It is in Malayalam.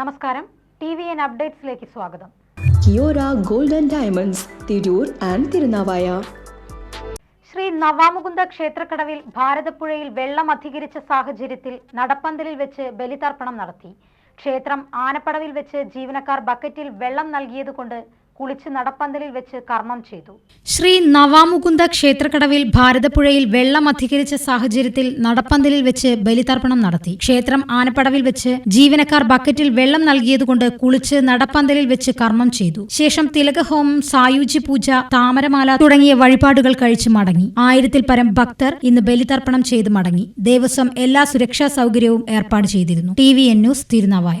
നമസ്കാരം. ടി വി എൻ അപ്ഡേറ്റ്സിലേക്ക് സ്വാഗതം. Kiora golden diamonds Tirur and Thirunavaya. Shri Navamukunda ക്ഷേത്രക്കടവിൽ ഭാരതപ്പുഴയിൽ വെള്ളം അധികരിച്ച സാഹചര്യത്തിൽ നടപ്പന്തലിൽ വെച്ച് ബലിതർപ്പണം നടത്തി. ക്ഷേത്രം ആനപ്പടവിൽ വെച്ച് ജീവനക്കാർ ബക്കറ്റിൽ വെള്ളം നൽകിയതുകൊണ്ട് കുളിച്ച് നടപ്പന്തലിൽ വെച്ച് കർമ്മം ചെയ്തു. ശ്രീ നവാമുകുന്ദ ക്ഷേത്രക്കടവിൽ ഭാരതപ്പുഴയിൽ വെള്ളം അധികരിച്ച സാഹചര്യത്തിൽ നടപ്പന്തലിൽ വെച്ച് ബലിതർപ്പണം നടത്തി. ക്ഷേത്രം ആനപ്പടവിൽ വെച്ച് ജീവനക്കാർ ബക്കറ്റിൽ വെള്ളം നൽകിയതുകൊണ്ട് കുളിച്ച് നടപ്പന്തലിൽ വെച്ച് കർമ്മം ചെയ്തു. ശേഷം തിലകഹോമം സായുജ്യ പൂജ താമരമാല തുടങ്ങിയ വഴിപാടുകൾ കഴിച്ച് മടങ്ങി. ആയിരത്തിൽ പരം ഭക്തർ ഇന്ന് ബലിതർപ്പണം ചെയ്ത് മടങ്ങി. ദേവസ്വം എല്ലാ സുരക്ഷാ സൗകര്യവും ഏർപ്പാട് ചെയ്തിരുന്നു. T V N news Thirunavaya.